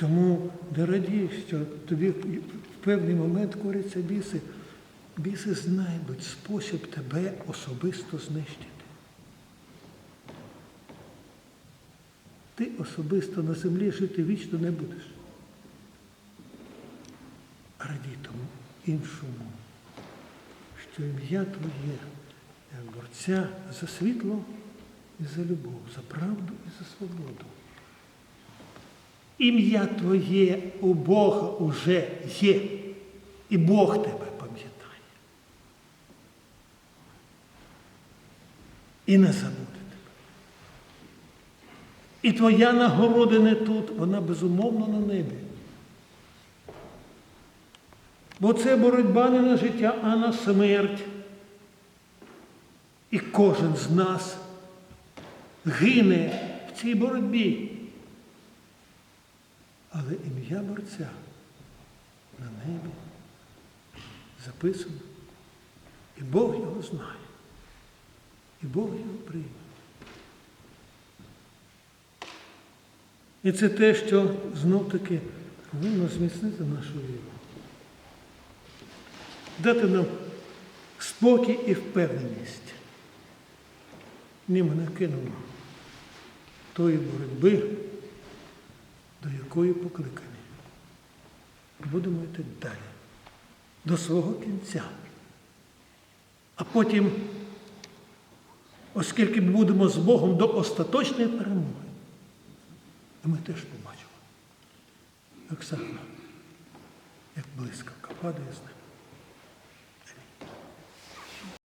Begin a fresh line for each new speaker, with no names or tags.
Тому не радій, що тобі в певний момент коряться біси. Біси знайдуть спосіб тебе особисто знищити. Ти особисто на землі жити вічно не будеш. Радій тому іншому, що ім'я твоє як борця за світло і за любов, за правду і за свободу. Ім'я твоє у Бога уже є, і Бог тебе пам'ятає. І не забуде тебе. І твоя нагорода не тут, вона безумовно на небі. Бо це боротьба не на життя, а на смерть. І кожен з нас гине в цій боротьбі. Але ім'я борця на небі записано. І Бог його знає. І Бог його прийме. І це те, що знов-таки повинно зміцнити нашу віру. Дати нам спокій і впевненість. Ні, ми не кинемо тої боротьби, якої покликані. Будемо йти далі, до свого кінця. А потім, оскільки будемо з Богом до остаточної перемоги, ми теж побачимо, як сахна, як блискавка падає з неба.